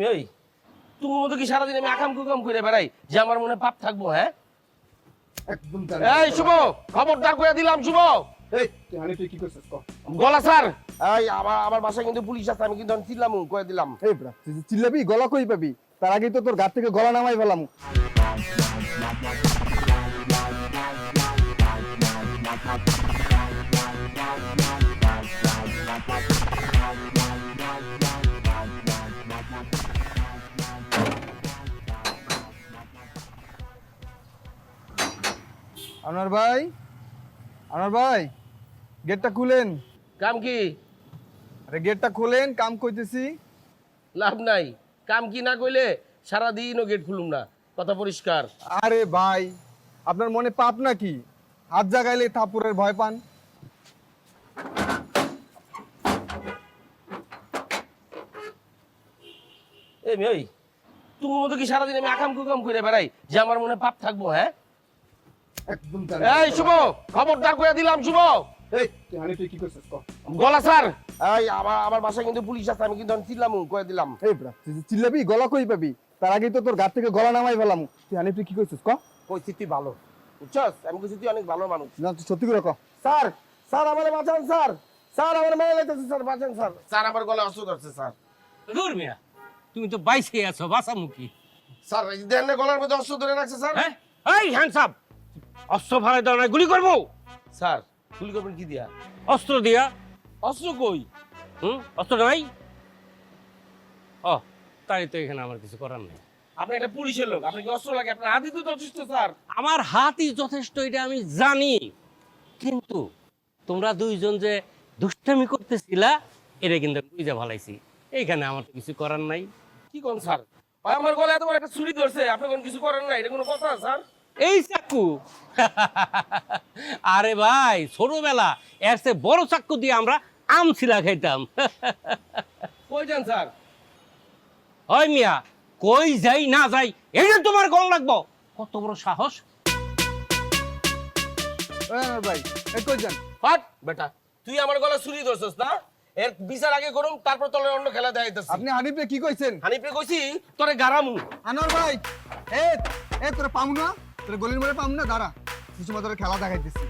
মেয়ে তুমি মতো কি সারাদিন আমি আকাম কুকাম করে বেড়াই যে আমার মনে পাপ থাকব হ্যাঁ? একদম এই শুভ খবরদার করে দিলাম শুভ। এই তুই কি করছিস? গলা স্যার। এই আমার আমার বাসায় কিন্তু পুলিশ আছে আমি কিন্তু চিল্লাম করে দিলাম। এই ব্রা চিল্লাবি গলা কই পাবি? তার আগে তো তোর গাত থেকে গলা নামাই ফেলাম। আনোয়ার ভাই? আনোয়ার ভাই গেটটা খুলেন। কাম কি? আরে গেটটা খুলেন কাম কইতেছি। লাভ নাই। কাম কি না কইলে সারাদিনও গেট খুলুম না। কথা পরিষ্কার। আরে ভাই আপনার মনে পাপ নাকি? হাত জাগাইলে থাপুরের ভয় পান। এ মেয়ে তুমি মতো কি সারাদিন আমি আকাম কুকাম করে বেড়াই? যে আমার মনে পাপ থাকব হ্যাঁ? একদম এই শুভ খবরদার করে দিলাম শুভ। তুই কি করছিস? ক। গলা স্যার। এই আমার আমার বাসায় কিন্তু পুলিশ আছে আমি কিন্তু চিল্লাম করে দিলাম। এই ব্রা তুই চিল্লাবি গলা কই পাবি? তার আগে তো তোর গাত থেকে গলা নামাই ফেলাম। তুই হানি তুই কি করছিস ক? পরিস্থিতি ভালো। বুঝছস? আমি কিছু তুই অনেক ভালো মানুষ। না তুই সত্যি করে ক। স্যার স্যার আমার বাঁচান স্যার। স্যার আমার মেয়ে লাগতেছে স্যার বাঁচান স্যার। স্যার আমার গলা স্যার। দূর মিয়া তুমি তো বাইসে আছো বাসামুখী স্যার দেন গলার মধ্যে অস্ত্র ধরে রাখছে স্যার। হ্যাঁ? এই অস্ত্র ভাড়া দেওয়া নাই গুলি করব? স্যার গুলি করবেন কি দিয়া? অস্ত্র দিয়া? অস্ত্র কই? হুম? অস্ত্র নাই? ও তাই তো এখানে আমার কিছু করার নেই। আপনি একটা পুলিশের লোক আপনি অস্ত্র লাগে? আপনার হাতে তো যথেষ্ট স্যার। আমার হাতই যথেষ্ট এটা আমি জানি। কিন্তু তোমরা দুইজন যে দুষ্টামি করতেছিলা এটা কিন্তু বুঝে ভালাইছি। এইখানে আমার তো কিছু করার নাই। কি কোন স্যার? আমার গলায় বড় একটা ছুরি ধরছে আপনি কোন কিছু করেন না এটা কোনো কথা স্যার? এই চাকু। আরে ভাই ছোটবেলা এর চেয়ে বড় চাকু দিয়ে আমরা আম ছিলা খাইতাম। কই যান স্যার? হয় মিয়া কই যাই না যাই যে তোমার গল লাগবো। কত বড় সাহস। ভাই এই কই যান হাট বেটা তুই আমার গলা ছুরি ধরছস না? এর বিচার আগে করুম তারপর তোর অন্য খেলা দেখাইতেছি। আপনি হানিফে কি কইছেন? হানিফে কইছি তোরে গারামু। আনোয়ার ভাই এ এ তোরা পামু না? তোরা গলির মোড়ে পাম না? দাঁড়া কিছু মাত্র খেলা দেখাইতেছি।